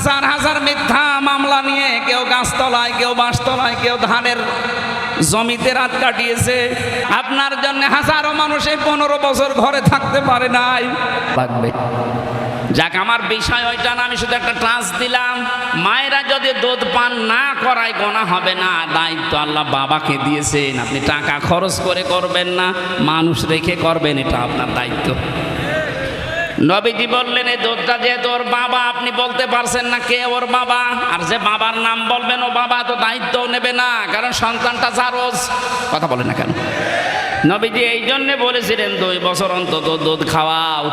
হাজার হাজার মিথ্যা মামলা নিয়ে কেউ গাছতলায় কেউ বাঁশতলায় কেউ ধানের জমিতে রাত কাটিয়েছে। আপনার জন্য হাজারো মানুষ এই পনেরো বছর ঘরে থাকতে পারে নাই। লাগবে। যাক আমার বিষয় ওইটা না আমি শুধু একটা ট্রান্স দিলাম। মায়েরা যদি দুধ পান না করায় গোনা হবে না। দায়িত্ব আল্লাহ বাবাকে দিয়েছেন। আপনি টাকা খরচ করে করবেন না মানুষ রেখে করবেন এটা আপনার দায়িত্ব। নবীজি বললেন এই দুধটা যেহেতু ওর বাবা, আপনি বলতে পারছেন না কে ওর বাবা? আর যে বাবার নাম বলবেন, ও বাবা তো দায়িত্ব নেবে না, কারণ সন্তানটা জারোজ কথা বলে না কেন? নবীজি এই জন্যে বলেছিলেন, দুই বছর অন্তত দুধ খাওয়াও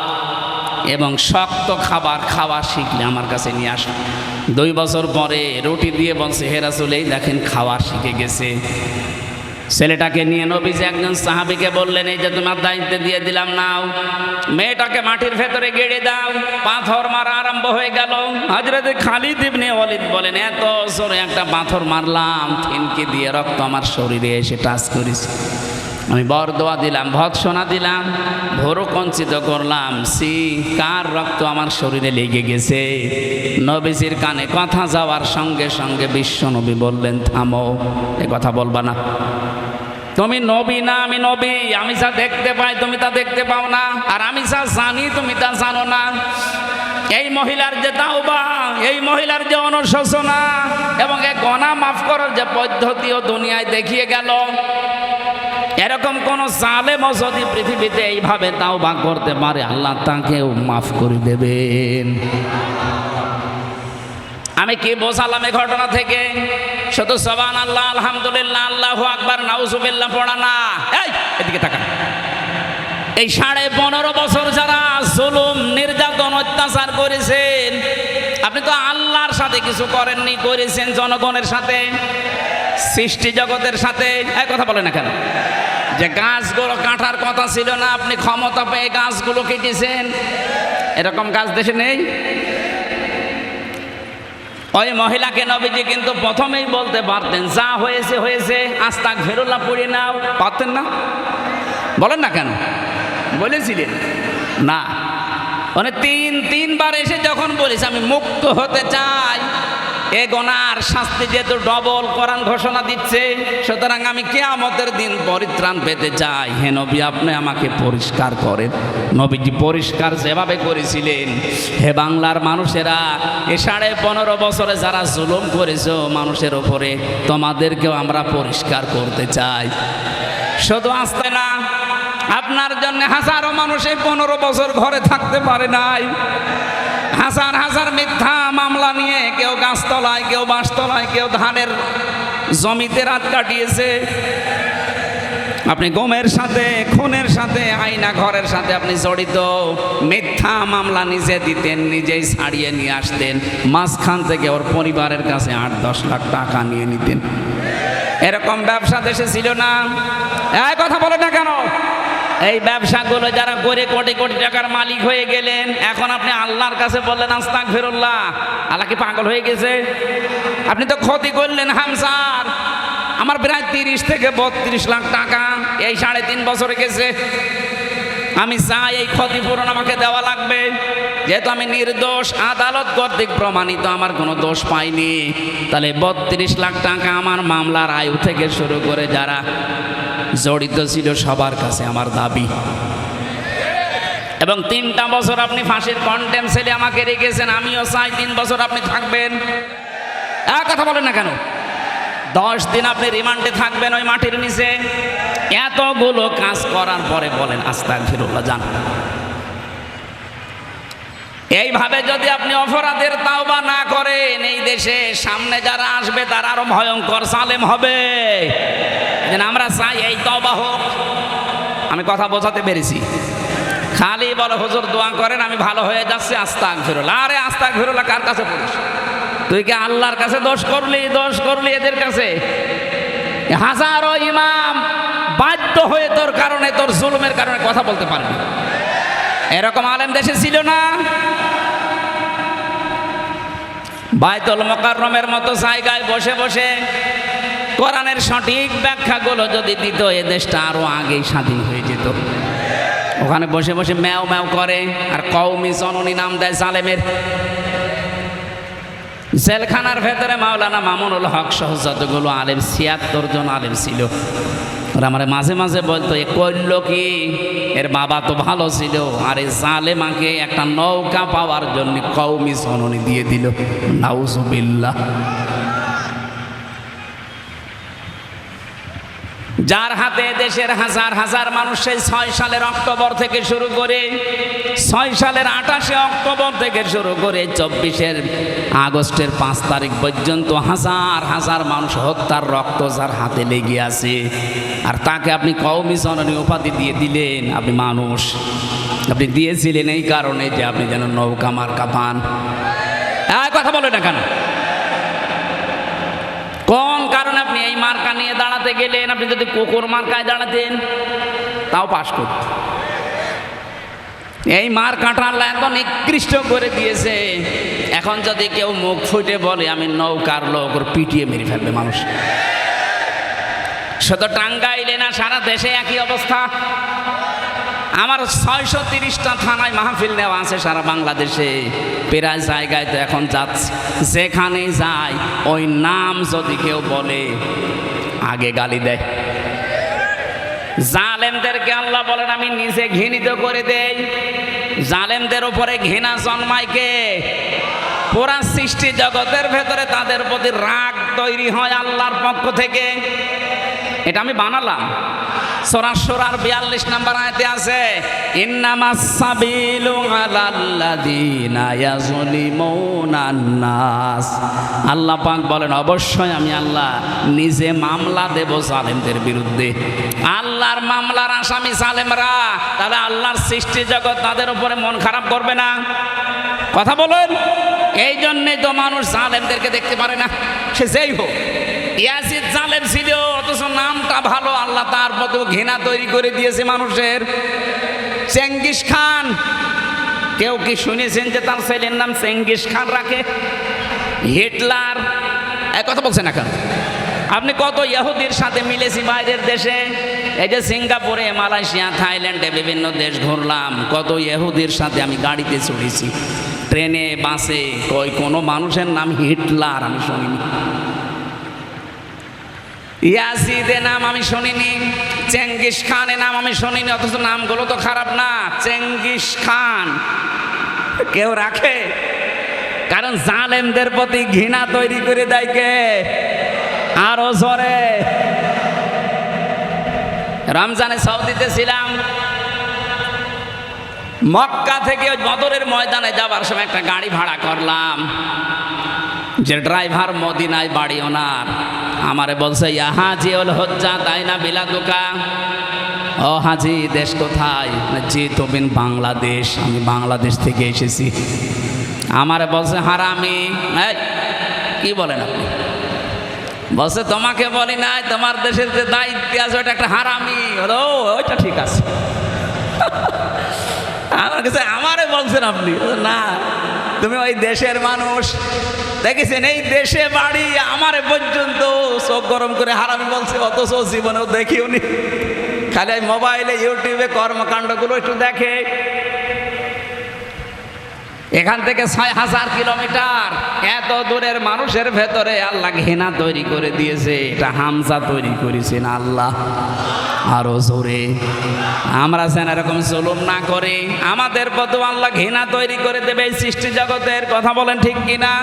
এবং শক্ত খাবার খাওয়া শিখলে আমার কাছে নিয়ে আসো। দুই বছর পরে রুটি দিয়ে বলছে হেরা চলেই দেখেন, খাওয়া শিখে গেছে। ছেলেটাকে নিয়ে নবীজি একজন সাহাবিকে বললেন, এই যে তোমার দায়িত্ব দিয়ে দিলাম, নাও। মেয়েটাকে মাটির ভেতরে গেড়ে দাও। পাথর মারা আরম্ভ হয়ে গেল। হাজরত খালিদ ইবনে ওয়ালিদ বলেন, এত জোরে একটা পাথর মারলাম, থিনকে দিয়ে রক্ত আমার শরীরে এসে টাচ করেছে। আমি বরদোয়া দিলাম ভৎসনা দিলাম, ভোরও কঞ্চিত করলাম, সি কার রক্ত আমার শরীরে লেগে গেছে? নবীজির কানে কথা যাওয়ার সঙ্গে সঙ্গে বিশ্ব নবী বললেন, থামো, এ কথা বলবা না। তুমি নবী না, আমি নবী, আমি যা দেখতে পাই তুমি তা দেখতে পাও না, আর আমি যা জানি তুমি তা জানো না। এই মহিলার যে তাওবা, এই মহিলার যে অনুশোচনা, এবং এ গণা মাফ করার যে পদ্ধতিও দুনিয়ায় দেখিয়ে গেল। এরকম কোন জালেমও যদি পৃথিবীতে এইভাবে তাওবা করতে পারে, আল্লাহ তাকেও মাফ করে দেবেন। আমি কি বোঝালাম এই ঘটনা থেকে? শুধু সবান আল্লাহ আলহামদুলিল্লাহ, আল্লাহ আকবার, নাউজুবিল্লাহ, পড়া না। এই, এদিকে তাকান। এই সাড়ে পনেরো বছর যারা জুলুম, নির্যাতন, অত্যাচার করেছেন, আপনি তো আল্লাহর সাথে কিছু করেননি, করেছেন জনগণের সাথে। সৃষ্টি জগতের সাথে এক কথা বলে না কেন? যে গাছগুলো কাটার কথা ছিল না, আপনি ক্ষমতা পেয়ে গাছগুলো কেটেছেন। এরকম গাছ দেশে নেই? ওই মহিলাকে নবীজি কিন্তু প্রথমেই বলতে পারতেন, যা হয়েছে হয়েছে আস্তাক ফেরুল্লাহ পড়ে নাও। পারতেন না? বলেন না কেন? বলেছিলেন। না। মানে তিন, তিনবার এসে যখন বলিস আমি মুক্ত হতে চাই এ গনার শাস্তি যেহেতু ডবল কোরআন ঘোষণা দিচ্ছে, সুতরাং আমি কেয়ামতের দিন পরিত্রাণ পেতে চাই। হে নবী, আপনি আমাকে পরিষ্কার করেন। নবীজি পরিষ্কার যেভাবে করেছিলেন। হে বাংলার মানুষেরা, এ সাড়ে পনেরো বছরে যারা জুলুম করেছ, মানুষের ওপরে তোমাদেরকেও আমরা পরিষ্কার করতে চাই। শুধু আসতে না, আপনার জন্য হাজারো মানুষ এই পনেরো বছর ঘরে থাকতে পারে নাই। হাজার হাজার মিথ্যা মামলা নিয়ে কেউ গাছতলায়, কেউ বাঁশতলায় কেউ ধানের জমিতে রাত কাটিয়েছে। আপনি গমের সাথে, খুনের সাথে আইনা ঘরের সাথে আপনি জড়িত। মিথ্যা মামলা নিজে দিতেন, নিজেই ছাড়িয়ে নিয়ে আসতেন। মাঝখান থেকে ওর পরিবারের কাছে আট, দশ লাখ টাকা নিয়ে নিতেন। এরকম ব্যবসা দেশে ছিল না। এই কথা বলে না কেন? এই ব্যবসাগুলো যারা করে কোটি কোটি টাকার মালিক হয়ে গেলেন, এখন আপনি আল্লাহর কাছে বললেন আস্তাক ফেরুল্লাহ আল্লাহ কি পাগল হয়ে গেছে? আপনি তো ক্ষতি করলেন, হামসার। আমার প্রায় তিরিশ থেকে বত্রিশ লাখ টাকা, এই সাড়ে তিন বছরে গেছে। আমি চাই এই ক্ষতিপূরণ আমাকে দেওয়া লাগবে। যেহেতু আমি নির্দোষ, আদালত কর্তৃক প্রমাণিত, আমার কোনো দোষ পাইনি। তাহলে বত্রিশ লাখ টাকা আমার মামলার আয়ু থেকে শুরু করে যারা জড়িত ছিল সবার কাছে আমার দাবি। এবং তিনটা বছর আপনি ফাঁসির কন্টেম ছেলে আমাকে রেখেছেন, আমিও চাই তিন বছর আপনি থাকবেন। এক কথা বলেন না কেন? দশ দিন আপনি রিমান্ডে থাকবেন ওই মাটির নিচে। এতগুলো কাজ করার পরে বলেন আস্তে ফিরুল্লাহ যান এইভাবে যদি আপনি অপরাধের তাওবা না করেন, এই দেশে সামনে যারা আসবে, তারা আরও ভয়ঙ্কর সালেম হবে। আমরা চাই এই তবা হোক। আমি কথা বোঝাতে পেরেছি। খালি বলো, হুজুর, দোয়া করেন, আমি ভালো হয়ে যাচ্ছি আস্তাক ফিরুল্লাহ আরে আস্তাক ফিরুল্লাহ কার কাছে পড়িস তুই কি আল্লাহর কাছে দোষ করলি দোষ করলি এদের কাছে? হাজারো ইমাম বাধ্য হয়ে তোর কারণে, তোর জুলুমের কারণে কথা বলতে পারবি এরকম আলেম দেশে ছিল না। বাইতুল মোকাররমের মতো জায়গায় বসে বসে কোরআনের সঠিক ব্যাখ্যাগুলো যদি দিত, এ দেশটা আরও আগেই স্বাধীন হয়ে যেত। ওখানে বসে বসে ম্যাও ম্যাও করে, আর কৌমি জননী নাম দেয় সালেমের জেলখানার ভেতরে মাওলানা মামুনুল হক সহ যতগুলো আলেম, ছিয়াত্তর জন আলেম ছিল। ওরা আমার মাঝে মাঝে বলতো, এ করল কি? এর বাবা তো ভালো ছিল। আর এই জালেমাকে একটা নৌকা পাওয়ার জন্য কৌমি সননি দিয়ে দিল। নাউজুবিল্লাহ। যার হাতে দেশের হাজার হাজার মানুষ সেই ছয় সালের অক্টোবর থেকে শুরু করে, ছয় সালের আঠাশে অক্টোবর থেকে শুরু করে, চব্বিশের আগস্টের পাঁচ তারিখ পর্যন্ত হাজার হাজার মানুষ হত্যার রক্ত যার হাতে লেগে আছে। আর তাকে আপনি কৌমি জননী উপাধি দিয়ে দিলেন, আপনি মানুষ। আপনি দিয়েছিলেন এই কারণে যে আপনি যেন নৌকা মার্কা পান। কথা বলে না কেন? কোন কারণে আপনি এই মার্কা নিয়ে দাঁড়াতে গেলেন? আপনি যদি কুকুর মার্কায় দাঁড়াতেন, তাও পাশ করত। এই মার্কাটা আল্লাহ এত নিকৃষ্ট করে দিয়েছে। এখন যদি কেউ মুখ ফুটে বলে, আমি নৌকার লোক, ওর পিটিয়ে মেরে ফেলবে মানুষ। শুধু টাঙ্গাইলে না, সারা দেশে একই অবস্থা। আমার ছয়শো তিরিশটা থানায় মাহফিল নেওয়া আছে সারা বাংলাদেশে। প্রায় জায়গায় তো এখন যাচ্ছে। যেখানে যায়, ওই নাম যদি কেউ বলে, আগে গালি দেয়। জালেমদেরকে আল্লাহ বলেন, আমি নিজে ঘৃণিত করে দেই। জালেমদের উপরে ঘৃণা জন্মায় কে? পুরা সৃষ্টি জগতের ভেতরে তাদের প্রতি রাগ তৈরি হয় আল্লাহর পক্ষ থেকে। এটা আমি বানালাম। সোরা সোরার বিয়াল্লিশ নাম্বার আয়তে আছে আল্লাহ পাক বলেন, অবশ্যই আমি আল্লাহ নিজে মামলা দেব জালেমদের বিরুদ্ধে। আল্লাহর মামলার আসামি জালেমরা, তাহলে আল্লাহর সৃষ্টি জগৎ তাদের উপরে মন খারাপ করবে না? কথা বলেন। এই জন্যেই তো মানুষ জালেমদেরকে দেখতে পারে না। সে যেই হোক ইয়াসিদ জালেম ছিল, অথচ নামটা ভালো, আল্লাহ তার মতো ঘৃণা তৈরি করে দিয়েছে মানুষের। চেঙ্গিস খান, কেউ কি শুনেছেন যে তার ছেলের নাম চেঙ্গিস খান রাখে? হিটলার এক কথা বলছেন না কেন? আপনি কত ইহুদির সাথে মিলেছি বাইরের দেশে? এই যে সিঙ্গাপুরে, মালয়েশিয়া, থাইল্যান্ডে বিভিন্ন দেশ ঘুরলাম, কত ইহুদির সাথে আমি গাড়িতে চড়েছি। ট্রেনে, বাসে, কই কোনো মানুষের নাম হিটলার, আমি শুনিনি। ইয়াজিদের নাম আমি শুনিনি, চেঙ্গিস খানের নাম আমি শুনিনি, অথচ নামগুলো তো খারাপ না, চেঙ্গিস খান। কেউ রাখে? কারণ জালেমদের প্রতি ঘৃণা তৈরি করে দেয় কে? আরও জোরে। রমজানে সৌদিতে ছিলাম মক্কা থেকে ওই বদরের ময়দানে যাবার সময় একটা গাড়ি ভাড়া করলাম। যে ড্রাইভার মদিনায় বাড়ি ওনার, আমারে বলছে, ইয়া ওল হজ্জা, তাই না বিলা দোকা? ও হাজি, দেশ কোথায়? জি তুমিন বাংলাদেশ, আমি বাংলাদেশ থেকে এসেছি। আমারে বলছে, হারামি। কি বলেন আপনি? বলছে, তোমাকে বলি নাই, তোমার দেশের যে দায়িত্ব আছে ওটা একটা হারামি। হলো ওইটা ঠিক আছে। আমার কাছে, আমারে বলছেন আপনি। না তুমি ওই দেশের মানুষ। দেখেছেন, এই দেশে বাড়ি আমার পর্যন্ত চোখ গরম করে হারামি বলছে, অথচ জীবনেও দেখিও নি খালি মোবাইলে, ইউটিউবে কর্মকাণ্ডগুলো একটু দেখে। এখান থেকে ছয় হাজার কিলোমিটার। এত দূরের মানুষের ভেতরে আল্লাহ ঘৃণা তৈরি করে দিয়েছে, এটা হামজা তৈরি করেছেন আল্লাহ। আরও জোরে। আমরা যেন এরকম জুলুম না করে, আমাদের প্রতি আল্লাহ ঘৃণা তৈরি করে দেবে এই সৃষ্টি জগতের, কথা বলেন ঠিক কিনা?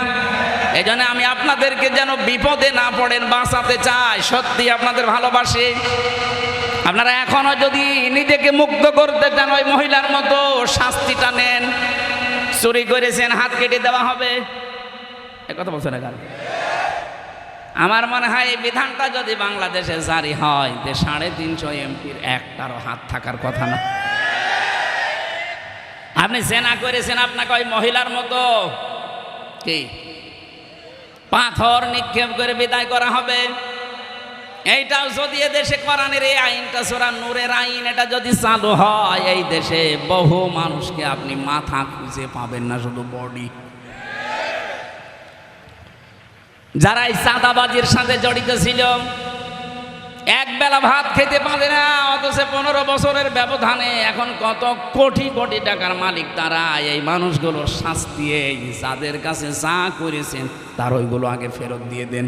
এই জন্য আমি আপনাদেরকে যেন বিপদে না পড়েন, বাঁচাতে চাই সত্যি আপনাদের ভালোবাসি। আপনারা এখনও যদি নিজেকে মুক্ত করতে চান ওই মহিলার মতো শাস্তিটা নেন চুরি করেছেন, হাত কেটে দেওয়া হবে। এ কথা বলছে না আমার মনে হয় এই বিধানটা যদি বাংলাদেশে জারি হয়, যে সাড়ে তিনশো এমপির একটারও হাত থাকার কথা না। আপনি সেনা করেছেন আপনাকে ওই মহিলার মতো। কি? পাথর নিক্ষেপ করে বিদায় করা হবে। এইটাও যদি দেশে কোরআনের এই আইনটা, সোরা নূরের আইন, এটা যদি চালু হয়, এই দেশে বহু মানুষকে আপনি মাথা খুঁজে পাবেন না শুধু বডি। যারা এই চাঁদাবাজির সাথে জড়িত ছিল, এক বেলা ভাত খেতে পারে না, অথচ পনেরো বছরের ব্যবধানে এখন কত কোটি কোটি টাকার মালিক তারা, এই মানুষগুলোর শাস্তি যাদের কাছে যা করেছেন, তার ওইগুলো আগে ফেরত দিয়ে দেন।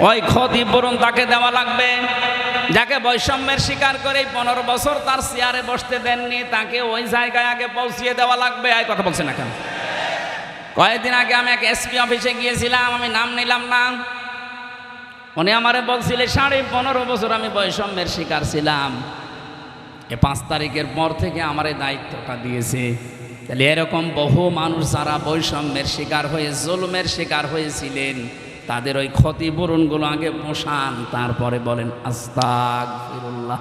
ওই ক্ষতিপূরণ তাকে দেওয়া লাগবে। যাকে বৈষম্যের শিকার করে পনেরো বছর তার চেয়ারে বসতে দেননি, তাকে ওই জায়গায় আগে পৌঁছিয়ে দেওয়া লাগবে। এই কথা বলছেন এখন কয়েকদিন আগে আমি এক এসপি অফিসে গিয়েছিলাম, আমি নাম নিলাম না। উনি আমারে বলছিলে, সাড়ে পনেরো বছর আমি বৈষম্যের শিকার ছিলাম। এ পাঁচ তারিখের পর থেকে আমার এই দায়িত্বটা দিয়েছে। তাহলে এরকম বহু মানুষ যারা বৈষম্যের শিকার হয়ে, জুলুমের শিকার হয়েছিলেন তাদের ওই ক্ষতিপূরণগুলো আগে পোষান, তারপরে বলেন আস্তাক ফিরুল্লাহ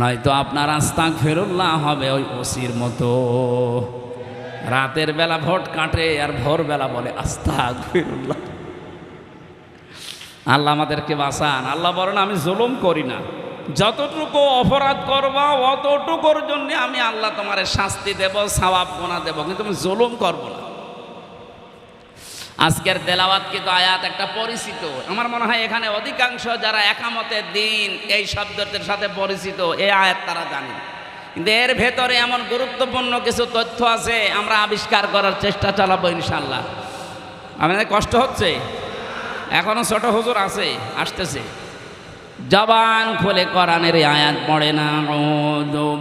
নয়তো আপনার আস্তাক ফেরুল্লাহ হবে ওই ওসির মতো। রাতের বেলা ভোট কাটে আর ভোরবেলা বলে আস্তাক ফিরুল্লাহ আল্লাহ আমাদেরকে বাঁচান। আল্লাহ বলেন, আমি জুলুম করি না। যতটুকু অপরাধ করবা, অতটুকুর জন্য আমি আল্লাহ তোমার শাস্তি দেব, সওয়াব গোনা দেব, কিন্তু জুলুম করব না। আজকের দেলাওয়াত কিন্তু আয়াত একটা পরিচিত। আমার মনে হয় এখানে অধিকাংশ যারা একামতের দিন এই শব্দটির সাথে পরিচিত এই আয়াত তারা জানে। কিন্তু এর ভেতরে এমন গুরুত্বপূর্ণ কিছু তথ্য আছে, আমরা আবিষ্কার করার চেষ্টা চালাবো ইনশাল্লাহ আমাদের কষ্ট হচ্ছে? এখনও ছোট হুজুর আছে, আসতেছে। জবান খুলে করানের আয়াত পড়ে না। ও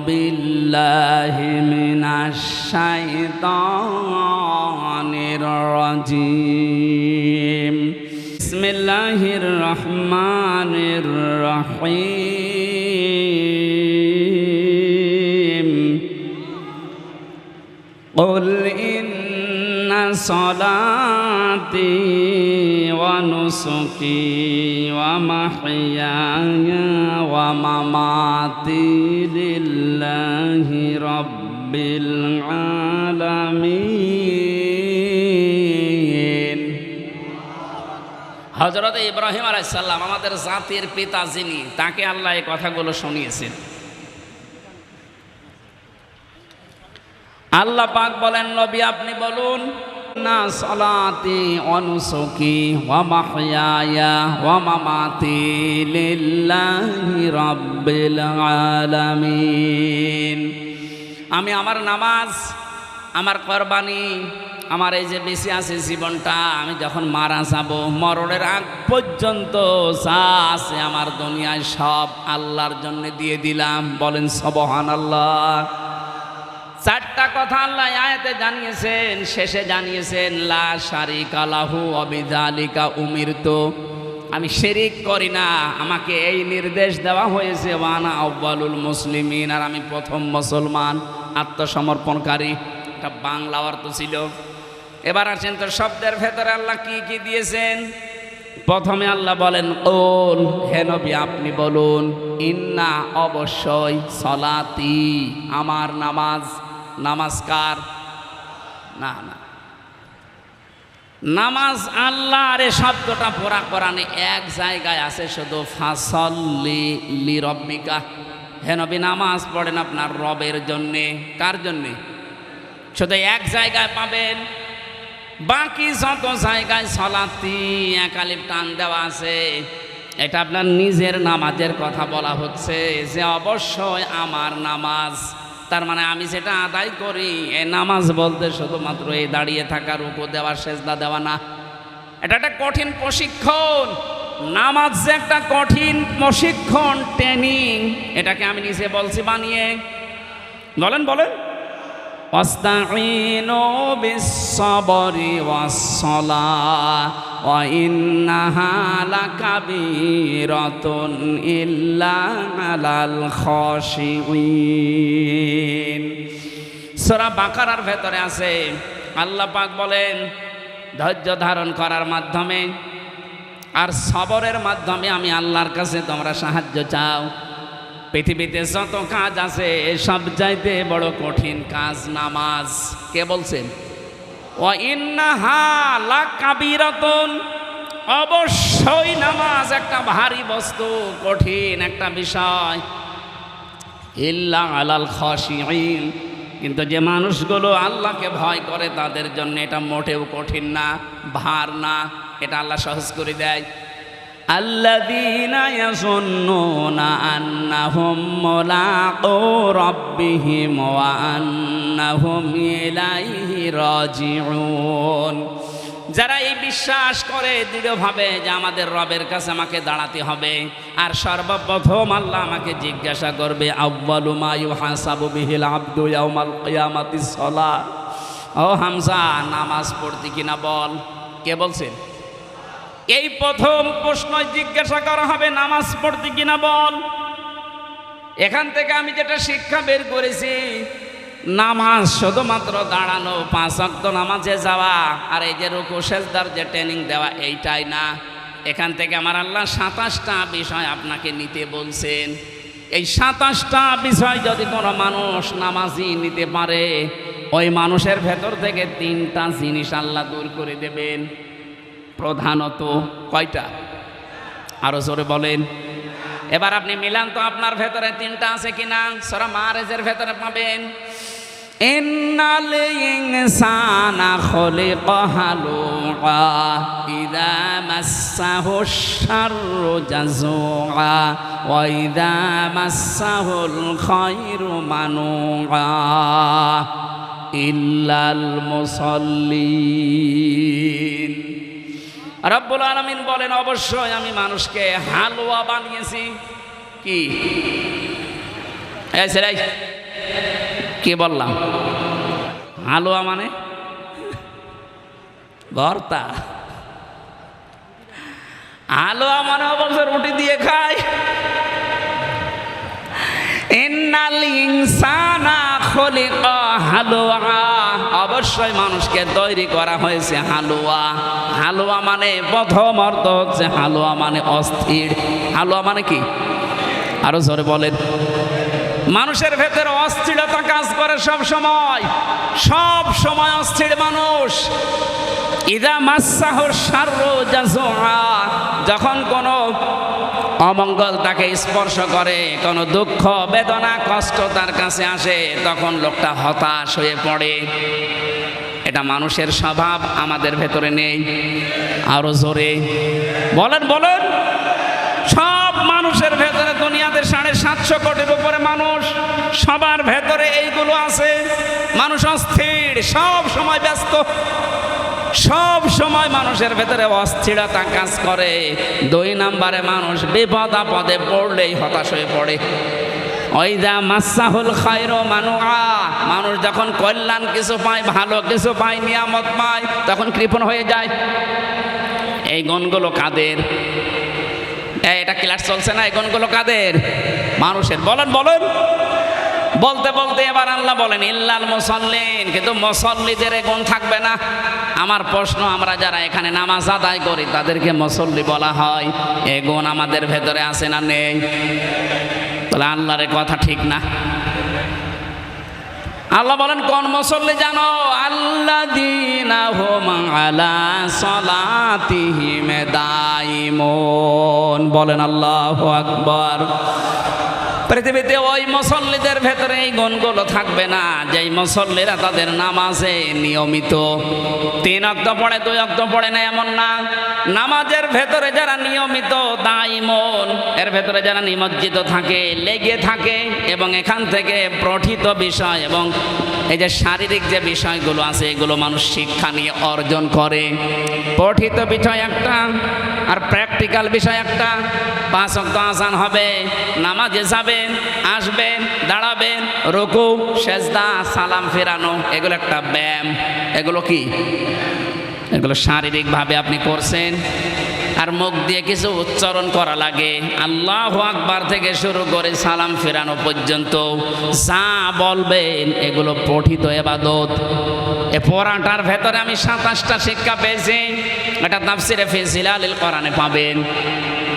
বিল্লাহি মিনাশ শাইতানির রাজিম। বিসমিল্লাহির صلاتي ونسكي ومحياي ومماتي لله رب العالمين হজরত ইব্রাহিম আলাইসাল্লাম আমাদের জাতির পিতা যিনি তাকে আল্লাহ এই কথাগুলো শুনিয়েছেন আল্লাহ পাক বলেন নবী আপনি বলুন না সলাতি অনুসুকি ওয়া মাহইয়ায়া ওয়া মামাতি লিল্লাহি আমি আমার নামাজ, আমার কোরবানি, আমার এই যে বেশি আছে জীবনটা, আমি যখন মারা যাব, মরণের আগ পর্যন্ত আছে আমার দুনিয়ায় সব আল্লাহর জন্য দিয়ে দিলাম। বলেন সবহান আল্লাহ চারটা কথা আল্লাহ আয়াতে জানিয়েছেন, শেষে জানিয়েছেন, লা শারিকা লাহু অবিদালিকা উমির তো আমি শেরিক করি না, আমাকে এই নির্দেশ দেওয়া হয়েছে, ওয়ানা আব্বালুল মুসলিমিন, আর আমি প্রথম মুসলমান, আত্মসমর্পণকারী। এটা বাংলা অর্থ ছিল। এবার আসেন তো শব্দের ভেতরে আল্লাহ কি কি দিয়েছেন? প্রথমে আল্লাহ বলেন, ওল, হে নবী, আপনি বলুন, ইন্না অবশ্যই সলাতি, আমার নামাজ নামাজকার না না। নামাজ আল্লাহ আরে শব্দটা পড়া কোরআনে এক জায়গায় আছে শুধু ফাসল্লি লি রব্বিকা। হে নবী, নামাজ পড়েন আপনার রবের জন্যে। কার জন্যে? শুধু এক জায়গায় পাবেন। বাকি যত জায়গায় সলাতি একালিপ টান দেওয়া আছে, এটা আপনার নিজের নামাজের কথা বলা হচ্ছে যে অবশ্যই আমার নামাজ তার মানে আমি যেটা আদায় করি, এ নামাজ বলতে শুধুমাত্র এই দাঁড়িয়ে থাকার রুকু দেওয়ার সেজদা দেওয়া না। এটা একটা কঠিন প্রশিক্ষণ। নামাজ যে একটা কঠিন প্রশিক্ষণ, ট্রেনিং, এটাকে আমি নিজে বলছি বানিয়ে। বলেন বলেন। অস্তাইনো وإنها لكبيرة إلا على الخاشعين সূরা বাকারার ভেতরে আছে আল্লাহ পাক বলেন ধৈর্য ধারণ করার মাধ্যমে আর সবরের মাধ্যমে আমি আল্লাহর কাছে তোমরা সাহায্য চাও পৃথিবীতে যত কাজ আছে সব চাইতে বড় কঠিন কাজ নামাজ কে বলছেন ইন্নাহা অবশ্যই নামাজ একটা ভারী বস্তু, কঠিন একটা বিষয়। ইল্লা আলাল খসিন কিন্তু যে মানুষগুলো আল্লাহকে ভয় করে তাদের জন্য এটা মোটেও কঠিন না, ভার না। এটা আল্লাহ সহজ করে দেয়। الذين يظنون أنهم ملاقو ربهم وأنهم إليه راجعون যারা এই বিশ্বাস করে দৃঢ়ভাবে যে আমাদের রবের কাছে আমাকে দাঁড়াতে হবে আর সর্বপ্রথম আল্লাহ আমাকে জিজ্ঞাসা করবে আব্বালু মা ইউহাসাবু বিহিল আব্দু ইয়াউমাল কিয়ামাতিস সালাহ ও হামজা নামাজ পড়তে কিনা বল কে বলছেন এই প্রথম প্রশ্ন জিজ্ঞাসা করা হবে, নামাজ পড়তে কিনা বল? এখান থেকে আমি যেটা শিক্ষা বের করেছি, নামাজ শুধুমাত্র দাঁড়ানো, পাঁচ অক্ত নামাজে যাওয়া, আর এই যে রুকু, সেজদার যে ট্রেনিং দেওয়া, এইটাই না। এখান থেকে আমার আল্লাহ সাতাশটা বিষয় আপনাকে নিতে বলছেন। এই সাতাশটা বিষয় যদি কোনো মানুষ নামাজি নিতে পারে, ওই মানুষের ভেতর থেকে তিনটা জিনিস আল্লাহ দূর করে দেবেন। প্রধানত কয়টা? আরও জোরে বলেন। এবার আপনি মিলান তো আপনার ভেতরে তিনটা আছে কিনা? সরা মারেজের ভেতরে পাবেন। ইন্নাল মুসাল্লিন। রব্বুল আলমিন বলেন অবশ্যই আমি মানুষকে হালুয়া বানিয়েছি। কি? ছেলে, কি বললাম? হালুয়া মানে? ভর্তা। হালুয়া মানে অবশ্য রুটি দিয়ে খায় ইনসানা খলিকা। হালুয়া। অবশ্যই মানুষকে তৈরি করা হয়েছে হালুয়া। হালুয়া মানে প্রথম অর্থ হচ্ছে হালুয়া মানে অস্থির। হালুয়া মানে কি? আরও জোরে বলেন। মানুষের ভেতরে অস্থিরতা কাজ করে সব সময় সব সময় অস্থির মানুষ। ইদা মাসাহর জাজুআ যখন কোনো অমঙ্গল তাকে স্পর্শ করে, কোনো দুঃখ, বেদনা, কষ্ট তার কাছে আসে, তখন লোকটা হতাশ হয়ে পড়ে। এটা মানুষের স্বভাব, আমাদের ভেতরে নেই। আরও জোরে, বলেন বলেন। সব মানুষের ভেতরে, দুনিয়াতে সাড়ে সাতশো কোটির উপরে মানুষ, সবার ভেতরে এইগুলো আছে। মানুষ অস্থির, সব সময় ব্যস্ত। সব সময় মানুষের ভেতরে অস্থিরতা কাজ করে। দুই নাম্বারে মানুষ বিপদ আপদে পড়লেই হতাশ হয়ে পড়ে। ওই যা মাসাহুল খায়র মানুয়া মানুষ যখন কল্যাণ কিছু পায়, ভালো কিছু পায়, নিয়ামত পায়, তখন কৃপণ হয়ে যায়। এই গুণগুলো কাদের? এটা ক্লাস চলছে না, এই গুণগুলো কাদের? মানুষের, বলেন বলেন। বলতে বলতে এবার আল্লাহ বলেন, ইল্লাল মুসল্লিন। কিন্তু মুসল্লিদের গুণ থাকবে না। আমার প্রশ্ন, আমরা যারা এখানে নামাজ আদায় করি, তাদেরকে মুসল্লি বলা হয়। এ গুণ আমাদের ভেতরে আছে না নেই? তাহলে আল্লাহর কথা ঠিক না। আল্লাহ বলেন, কোন মুসল্লি জানো? আল্লাহ দিনা আলা সলাতিহিম দাইমন। বলেন, আল্লাহ আকবর। পৃথিবীতে ওই মুসল্লিদের ভেতরে এই গুণগুলো থাকবে না। যেই মুসল্লিরা তাদের নামাজে নিয়মিত, তিন অক্ত পড়ে, দুই অক্ত পড়ে না এমন না। নামাজের ভেতরে যারা নিয়মিত দাইমন এর ভেতরে যারা নিমজ্জিত থাকে, লেগে থাকে, এবং এখান থেকে প্রঠিত বিষয় এবং এই যে শারীরিক যে বিষয়গুলো আছে, এগুলো মানুষ শিক্ষা নিয়ে অর্জন করে। পঠিত বিষয় একটা আর প্র্যাকটিক্যাল বিষয় একটা। পাঁচ অক্ত আসান হবে, নামাজে যাবেন আসবেন, দাঁড়াবেন, রুকু, সেজদা, সালাম ফেরানো, এগুলো একটা ব্যায়াম। এগুলো কি? এগুলো শারীরিকভাবে আপনি করছেন। আর মুখ দিয়ে কিছু উচ্চারণ করা লাগে। আল্লাহ আকবার থেকে শুরু করে সালাম ফেরানো পর্যন্ত যা বলবেন, এগুলো পঠিত এবাদত। এ পড়াটার ভেতরে আমি সাতাশটা শিক্ষা পেয়েছি। এটা তাফসিরে ফিজিলাল কোরআনে পাবেন।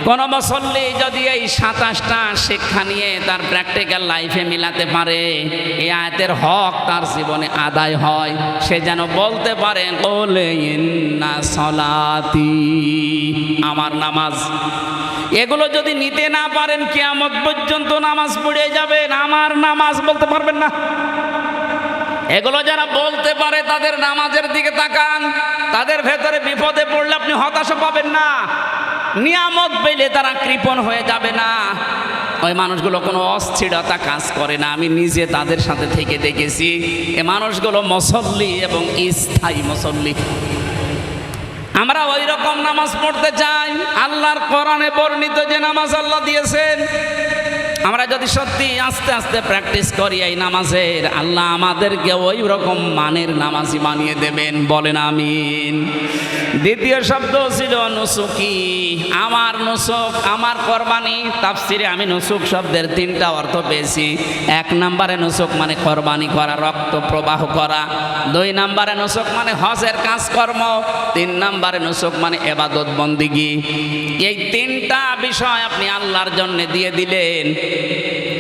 কোন মুসল্লি যদি এই সাতাশটা শিক্ষা নিয়ে তার প্র্যাকটিক্যাল লাইফে মিলাতে পারে, এই আয়াতের হক তার জীবনে আদায় হয়। সে যেন বলতে পারে বলে না সলাতি। আমার নামাজ। এগুলো যদি নিতে না পারেন, কিয়ামত পর্যন্ত নামাজ পড়ে যাবেন। আমার নামাজ বলতে পারবেন না। এগুলো যারা বলতে পারে, তাদের নামাজের দিকে তাকান। তাদের ভেতরে বিপদে পড়লে আপনি হতাশা পাবেন না। নিয়ামত পেলে তারা কৃপণ হয়ে যাবে না। ওই মানুষগুলো কোনো অস্থিরতা কাজ করে না। আমি নিজে তাদের সাথে থেকে দেখেছি। এ মানুষগুলো মসল্লি এবং স্থায়ী মসল্লি। আমরা ওই রকম নামাজ পড়তে চাই। আল্লাহর কোরআনে বর্ণিত যে নামাজ আল্লাহ দিয়েছেন আমরা যদি সত্যি আস্তে আস্তে প্র্যাকটিস করি এই নামাজের, আল্লাহ আমাদেরকে ওই রকম মানের নামাজি বানিয়ে দেবেন। বলেন আমিন। দ্বিতীয় শব্দ ছিল নুসুকি। আমার নুসুক, আমার কোরবানি। তাফসিরে আমি নুসুক শব্দের তিনটা অর্থ পেয়েছি। এক নম্বরে নুসুক মানে কোরবানি করা, রক্ত প্রবাহ করা। দুই নম্বরে নুসুক মানে হজের কাজকর্ম। তিন নম্বরে নুসুক মানে এবাদত বন্দিগি। এই তিনটা বিষয় আপনি আল্লাহর জন্য দিয়ে দিলেন।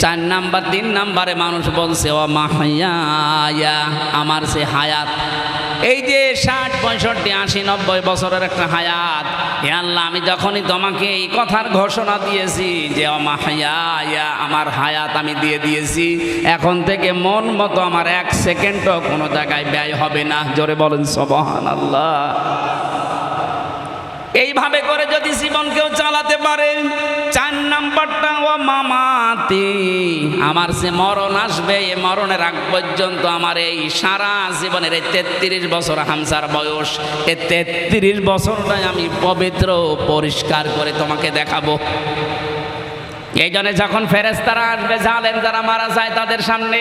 চার নাম্বার, তিন নাম্বারে মানুষ বলছে, ও মাহাইয়া আমার সে হায়াত। এই যে ষাট, পঁয়ষট্টি, আশি, নব্বই বছরের একটা হায়াত, হে আল্লাহ, আমি যখনই তোমাকে এই কথার ঘোষণা দিয়েছি যে, ও মাহাইয়া আমার হায়াত আমি দিয়ে দিয়েছি, এখন থেকে মন মতো আমার এক সেকেন্ডও কোনো জায়গায় ব্যয় হবে না। জোরে বলেন সবহান আল্লাহ এইভাবে করে যদি জীবন কেউ চালাতে পারে, চার নাম্বারটা, ও মামাতি আমার সে মরণ আসবে এই মরণের আগ পর্যন্ত আমার এই সারা জীবনের এই তেত্রিশ বছর হামসার বয়স এই তেত্রিশ বছরটাই আমি পবিত্র, পরিষ্কার করে তোমাকে দেখাবো। এই জন্য যখন ফেরেস্তারা আসবে জালেন যারা মারা যায় তাদের সামনে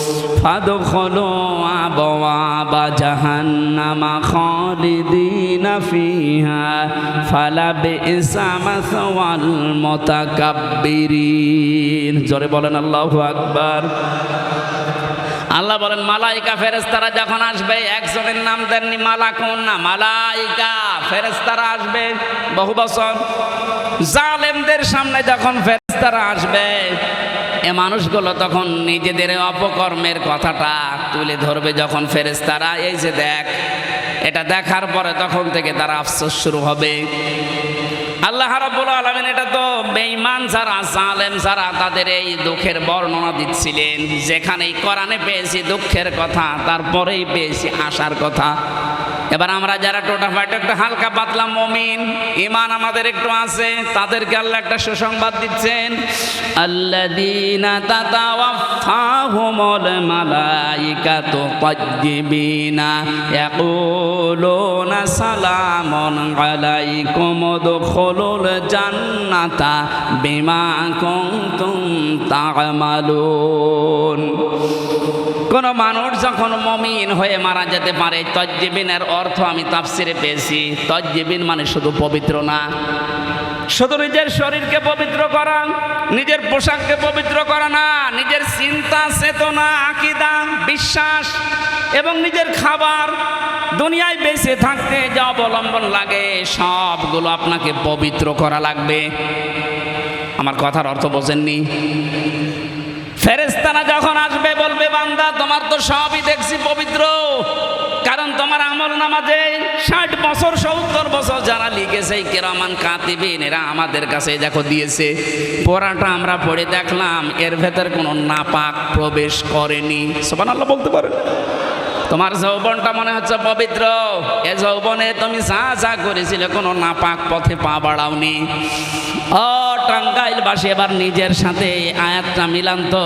ফাদখুলু আবওয়াবা জাহান্নামা খালিদিনা ফিহা ফালাবিসা মাসওয়াল মুতাকাব্বিরিন। জোরে বলেন আল্লাহু আকবার। আল্লাহ বলেন, মালাইকা ফেরেস্তারা যখন আসবে, একজনের নাম দেননি মালাকুন না, মালাইকা ফেরেস্তারা আসবে বহু বছর। জালেমদের সামনে যখন ফেরেস্তারা আসবে এ মানুষগুলো তখন নিজেদের অপকর্মের কথাটা তুলে ধরবে যখন ফেরেস্তারা এই যে দেখ, এটা দেখার পরে তখন থেকে তারা আফসোস শুরু হবে। আল্লাহ রাব্বুল আলামিন এটা তো বেঈমান যারা, জালেম যারা, তাদের এই দুঃখের বর্ণনা দিচ্ছিলেন। যেখানেই কোরআনে পেয়েছি দুঃখের কথা, তারপরেই পেয়েছি আশার কথা। এবার আমরা যারা টোটা ফাটা একটা হালকা পাতলা মমিন ইমান আমাদের একটু আছে, তাদেরকে আল্লাহ একটা সুসংবাদ দিচ্ছেন। আল্লাযীনা তাতাওয়াফাহুমুল মালাইকাতু তাজ্জিবিনা ইয়াকুলুনা সালামুন আলাইকুম উদখুলুল জান্নাতা বিমা কুনতুম তা'মালুন। কোন মানুষ যখন মমিন হয়ে মারা যেতে পারে, তজ্জিবিনের অর্থ আমি তাফসিরে পেয়েছি। তজ্জিবিন মানে শুধু পবিত্র না। শুধু নিজের শরীরকে পবিত্র করা, নিজের পোশাককে পবিত্র করা না, নিজের চিন্তা, চেতনা, আকিদা, বিশ্বাস এবং নিজের খাবার দুনিয়ায় বেঁচে থাকতে যা অবলম্বন লাগে, সবগুলো আপনাকে পবিত্র করা লাগবে। আমার কথার অর্থ বোঝেননি। ফেরেস্তারা যখন আসবে, বলবে, বান্দা, তোমার তো সবই দেখছি পবিত্র। কারণ তোমার আমল নামাজে ষাট বছর, সত্তর বছর যারা লিখেছে কেরামান কাতিবিন এরা আমাদের কাছে দেখো দিয়েছে। পড়াটা আমরা পড়ে দেখলাম, এর ভেতর কোনো নাপাক প্রবেশ করেনি। সোবান আল্লাহ বলতে পারেন। তোমার যৌবনটা মনে হচ্ছে পবিত্র। এ যৌবনে তুমি যা যা করেছিলে, কোনো নাপাক পথে পা বাড়াওনি। ও টাঙ্গাইলবাসী এবার নিজের সাথে আয়াতটা মিলান তো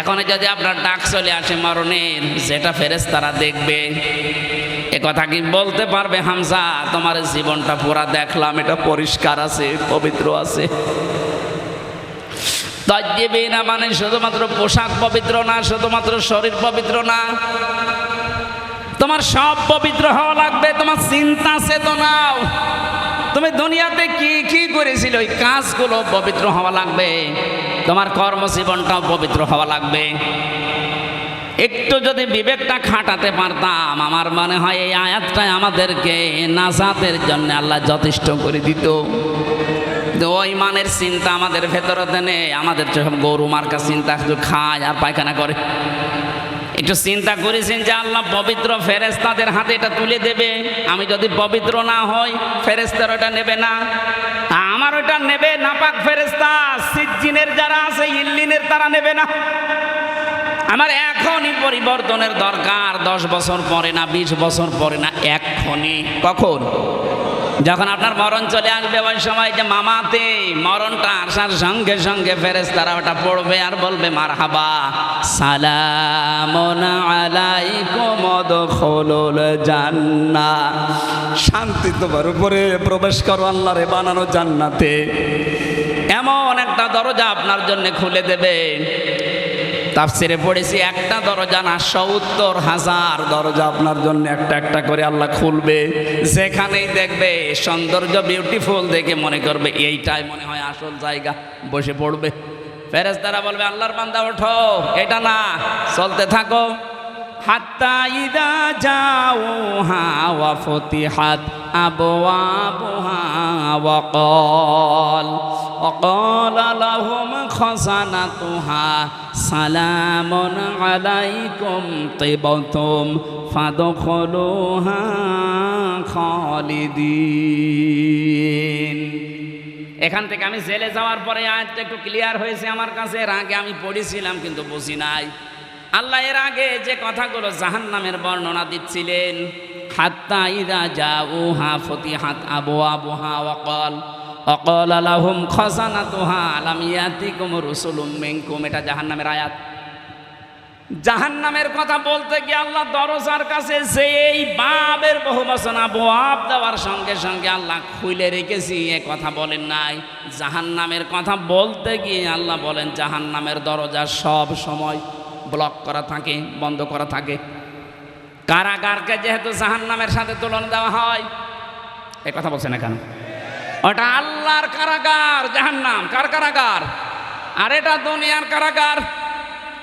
এখন যদি আপনার ডাক চলে আসে মরণের, যেটা ফেরেস তারা দেখবে, এ কথা কি বলতে পারবে হামজা? তোমার জীবনটা পুরা দেখলাম, এটা পরিষ্কার আছে, পবিত্র আছে। তজ্জিবি না মানে শুধুমাত্র পোশাক পবিত্র না, শুধুমাত্র শরীর পবিত্র না। তোমার সব পবিত্র হওয়া লাগবে, তোমার চিন্তা চেতনাও। তুমি দুনিয়াতে কি কি করেছিল? ওই কাজগুলো পবিত্র হওয়া লাগবে। তোমার কর্মজীবনটাও পবিত্র হওয়া লাগবে। একটু যদি বিবেকটা খাটাতে পারতাম, আমার মনে হয় এই আয়াতটাই আমাদেরকে নাজাতের জন্য আল্লাহ যথেষ্ট করে দিত। ওই মানের চিন্তা আমাদের ভেতরতে নেই। আমাদের যখন গরু মার্কা চিন্তা খায় আর পায়খানা করে। একটু চিন্তা করেছেন যে আল্লাহ পবিত্র ফেরেস্তাদের হাতে এটা তুলে দেবে? আমি যদি পবিত্র না হই ফেরেস্তার ওটা নেবে না। আমার ওটা নেবে নাপাক ফেরেস্তা সিজ্জিনের যারা আছে, ইল্লিনের তারা নেবে না। আমার এখনই পরিবর্তনের দরকার, দশ বছর পরে না, বিশ বছর পরে না, এখনই। কখন? যখন আপনার মরণ চলে আসবে, ওই সময় যে মামাতে মরণটা আসার সঙ্গে সঙ্গে ফেরেস তারা ওটা পড়বে আর বলবে মার হাবা জান্না শান্তি তোমার উপরে প্রবেশ করো আল্লাহ রে বানানো জান্নাতে। এমন একটা দরজা আপনার জন্য খুলে দেবে। তাফসিরে পড়েছি, একটা দরজা না, সত্তর হাজার দরজা আপনার জন্য একটা একটা করে আল্লাহ খুলবে। যেখানেই দেখবে, সৌন্দর্য বিউটিফুল দেখে মনে করবে, এইটাই মনে হয় আসল জায়গা, বসে পড়বে। ফেরেস্তারা বলবে, আল্লাহর বান্দা, ওঠো, এটা না, চলতে থাকো। হাত্তা ইদা যাও হা ওয়া ফতিহাত আবওয়াবুহা ওয়া ক্বাল وقال لهم خزنتها سلام عليكم طبتم فادخلوها خالدين এখান থেকে আমি জেলে যাওয়ার পরে আয়াতটা একটু ক্লিয়ার হয়েছে আমার কাছে এর আগে আমি পড়েছিলাম কিন্তু বুঝি নাই আল্লাহ এর আগে যে কথাগুলো জাহান নামের বর্ণনা দিচ্ছিলেন, হাত্তা উহা আবু হা অকল আলাহুম এটা জাহান্নামের আয়াত। জাহান্নামের কথা বলতে গিয়ে আল্লাহ দরজার কাছে এই বাবের বহু বচনা বোয়াব দেওয়ার সঙ্গে সঙ্গে আল্লাহ খুলে রেখেছি, এ কথা বলেন নাই। জাহান্নামের কথা বলতে গিয়ে আল্লাহ বলেন, জাহান্নামের দরজা সব সময় ব্লক করা থাকে, বন্ধ করা থাকে। কারাগারকে যেহেতু জাহান্নামের সাথে তুলনা দেওয়া হয়, এ কথা বলছে না কেন? ওটা আল্লাহর কারাগার, জাহান্নাম। কার কারাগার? আর এটা দুনিয়ার কারাগার।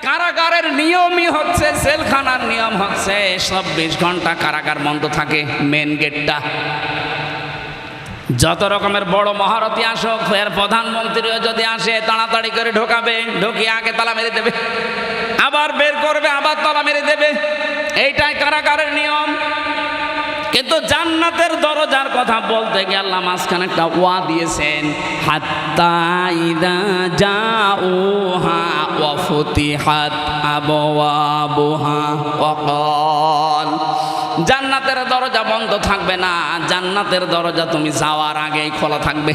কারাগারের নিয়মই হচ্ছে, জেলখানার নিয়ম হচ্ছে, চব্বিশ ঘণ্টা কারাগার বন্ধ থাকে মেন গেটটা যত রকমের বড় মহারথী আসুক, এর প্রধানমন্ত্রীও যদি আসে, তাড়াতাড়ি করে ঢোকাবে, ঢুকিয়ে আগে তালা মেরে দেবে। আবার বের করবে, আবার তালা মেরে দেবে। এইটাই কারাগারের নিয়ম। কিন্তু জান্নাতের দরজার কথা বলতে গিয়ে আল্লাহ মাঝখানে একটা ওয়া দিয়েছেন জান্নাতের দরজা বন্ধ থাকবে না। জান্নাতের দরজা তুমি যাওয়ার আগেই খোলা থাকবে।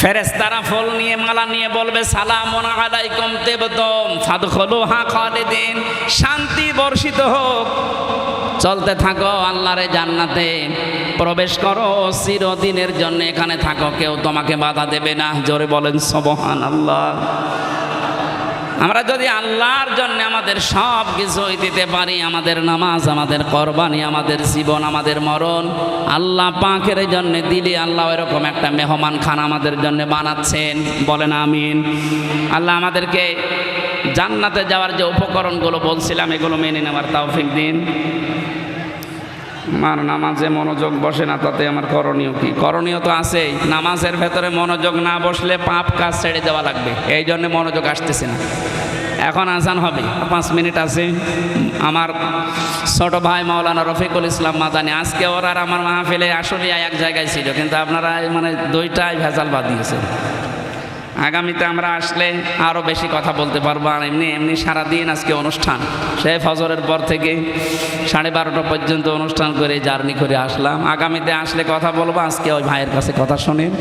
ফেরেস্তারা ফল নিয়ে, মালা নিয়ে বলবে সালাম আলাইকুম তেবতম ফাদখলু হা খালিদিন, শান্তি বর্ষিত হোক। চলতে থাকো আল্লাহরে জান্নাতে, প্রবেশ করো চিরদিনের জন্য এখানে থাকো, কেউ তোমাকে বাধা দেবে না। জোরে বলেন সবহান আল্লাহ আমরা যদি আল্লাহর জন্য আমাদের সব কিছুই দিতে পারি, আমাদের নামাজ, আমাদের কোরবানি, আমাদের জীবন, আমাদের মরণ, আল্লাহ পাকের জন্য দিলে আল্লাহ এরকম একটা মেহমান খান আমাদের জন্য বানাচ্ছেন। বলেন আমিন। আল্লাহ আমাদেরকে জান্নাতে যাওয়ার যে উপকরণগুলো বলছিলাম, এগুলো মেনে নেওয়ার তৌফিক দিন। আমার নামাজে মনোযোগ বসে না, তাতে আমার করণীয় কি? করণীয় তো আছেই। নামাজের ভেতরে মনোযোগ না বসলে পাপ কাজ ছেড়ে দেওয়া লাগবে। এই জন্য মনোযোগ আসতেছে না। এখন আজান হবে। পাঁচ মিনিট আছে। আমার ছোট ভাই মাওলানা রফিকুল ইসলাম মাদানি, আজকে ওরা আর আমার মাহফিলে আসলে এক জায়গায় ছিল, কিন্তু আপনারা মানে দুইটাই ভেজাল বাদ দিয়েছেন। আগামীতে আমরা আসলে আরও বেশি কথা বলতে পারব। আর এমনি এমনি সারাদিন আজকে অনুষ্ঠান। সে ফজরের পর থেকে সাড়ে বারোটা পর্যন্ত অনুষ্ঠান করে জার্নি করে আসলাম। আগামীতে আসলে কথা বলব, আজকে ওই ভাইয়ের কাছে কথা শোনেন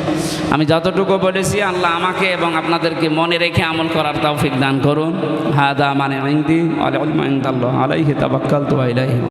আমি যতটুকু বলেছি, আল্লাহ আমাকে এবং আপনাদেরকে মনে রেখে আমল করার তৌফিক দান করুন। হাদা মানে আইন্দি আলাই আলাইহি তাবাক্কাল তো আলাইহি